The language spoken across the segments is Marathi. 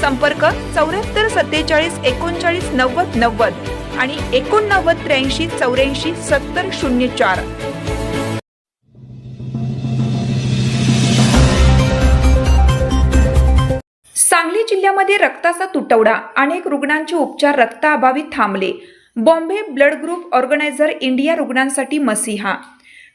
संपर्क चौऱ्याहत्तर सत्तेचाळीस एकोणचाळीस नव्वद नव्वद आणि एकोणनव्वद त्र्याऐंशी चौऱ्याऐंशी सत्तर शून्य चार. सांगली जिल्ह्यामध्ये रक्ताचा तुटवडा. अनेक रुग्णांचे उपचार रक्ताअभावी थांबले. Bombay blood group organiser India रुग्णांसाठी मसिहा.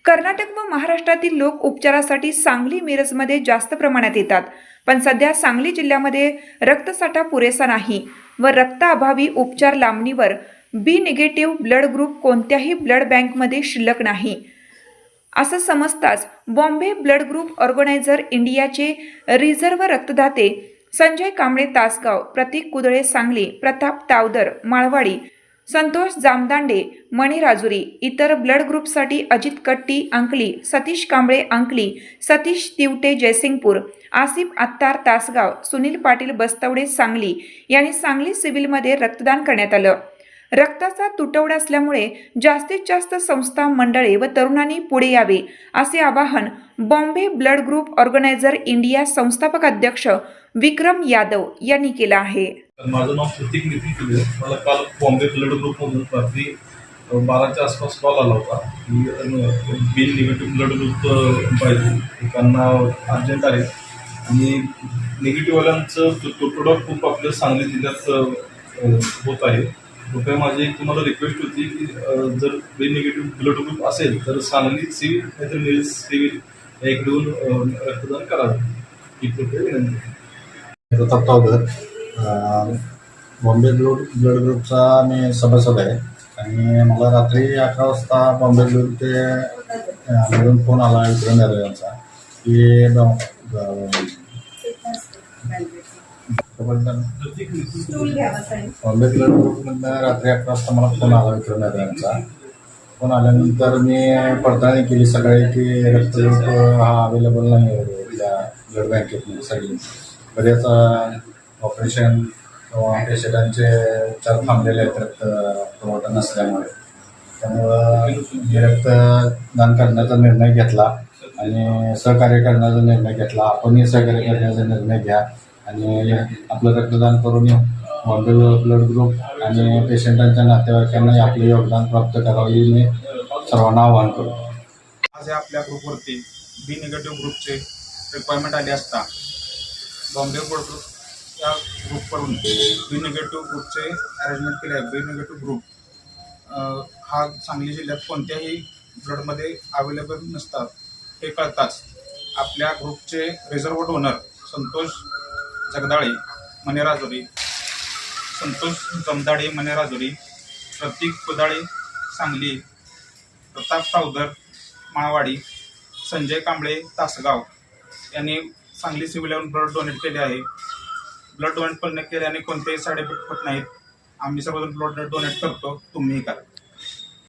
कर्नाटक व महाराष्ट्रातील लोक उपचारासाठी सांगली मिरजमध्ये जास्त प्रमाणात येतात. पण सध्या सांगली जिल्ह्यामध्ये रक्तसाठा पुरेसा नाही व रक्ताअभावी उपचार लांबणीवर बी निगेटिव्ह ब्लड ग्रुप कोणत्याही ब्लड बँकमध्ये शिल्लक नाही. असं समजताच बॉम्बे ब्लड ग्रुप ऑर्गनायझर इंडियाचे रिझर्व्ह रक्तदाते संजय कांबळे तासगाव प्रतीक कुदळे सांगली प्रताप तावदर माळवाडी संतोष जामदांडे मणी राजुरी इतर ब्लड ग्रुपसाठी अजित कट्टी अंकली सतीश कांबळे अंकली सतीश तिवटे जयसिंगपूर आसिफ आत्तार तासगाव सुनील पाटील बस्तवडे सांगली यांनी सांगली सिव्हिलमध्ये रक्तदान करण्यात आलं. रक्ताचा तुटवडा असल्यामुळे जास्तीत जास्त संस्था मंडळे व तरुणांनी पुढे यावे असे आवाहन Bombay blood group organiser India संस्थापक अध्यक्ष विक्रम यादव यांनी केलं आहे. माझं नाव प्रतीक नितीन केले मला काल बॉम्बे ब्लड ग्रुपमधून रात्री बाराच्या आसपास कॉल आला होता. की अ, बी निगेटिव्ह ब्लड ग्रुप पाहिजे एकांना अर्जंट आहे. आणि निगेटिव्हवाल्यांचं तु- तुटवडा खूप आपल्या सांगली जिल्ह्यात होत आहे. कृपया माझी एक तुम्हाला रिक्वेस्ट होती की जर बी निगेटिव्ह ब्लड ग्रुप असेल तर सांगली सिव्हिल नाहीतर मिल्स सिव्हिल या रक्तदान करावे. ही कृपया विनंती. प्रताप बॉम्बे ब्लड ब्लड ग्रुपचा मी सभासद आहे. आणि मला रात्री अकरा वाजता बॉम्बे ब्लड ते मिळून फोन आला विक्रम यादव यांचा की बॉम्बे ब्लड ग्रुपमधनं रात्री अकरा वाजता मला फोन आला विक्रम यादव यांचा फोन आल्यानंतर मी पडताळणी केली सकाळी की रक्तग्रुप हा अवेलेबल नाही आहे त्या ब्लड बँकेत सगळी. बरेच ऑपरेशन किंवा पेशंटांचे उपचार थांबलेले आहेत रक्त पुरवठा नसल्यामुळे. त्यामुळं रक्तदान करण्याचा निर्णय घेतला आणि सहकार्य करण्याचा निर्णय घेतला. आपणही सहकार्य करण्याचा निर्णय घ्या आणि आपलं रक्तदान करून बॉम्बे ब्लड ग्रुप आणि पेशंटांच्या नातेवाईकांना आपले योगदान प्राप्त करावं हे मी सर्वांना आवाहन करतो. आज आपल्या ग्रुपवरती बी निगेटिव्ह ग्रुपचे रिक्वायरमेंट आली असता बॉम्बे ब्लड ग्रुप त्या ग्रुपकडून बी निगेटिव्ह ग्रुपचे अरेंजमेंट केले आहे बी निगेटिव्ह ग्रुप हा सांगली जिल्ह्यात कोणत्याही ब्लडमध्ये अवेलेबल नसतात. हे कळताच आपल्या ग्रुपचे रिझर्व्ह डोनर संतोष जगदाळे मने राजुरी संतोष जमदाडे मनेराजुरी प्रतीक कुदाळे सांगली प्रताप सावदर माळवाडी संजय कांबळे तासगाव यांनी सांगली सिव्हिल ब्लड डोनेट केले आहे. ब्लड डोनेट पण केल्याने कोणतेही साईड इफेक्ट होत नाहीत. आम्ही सर्वजण ब्लड डोनेट करतो तुम्हीही करा.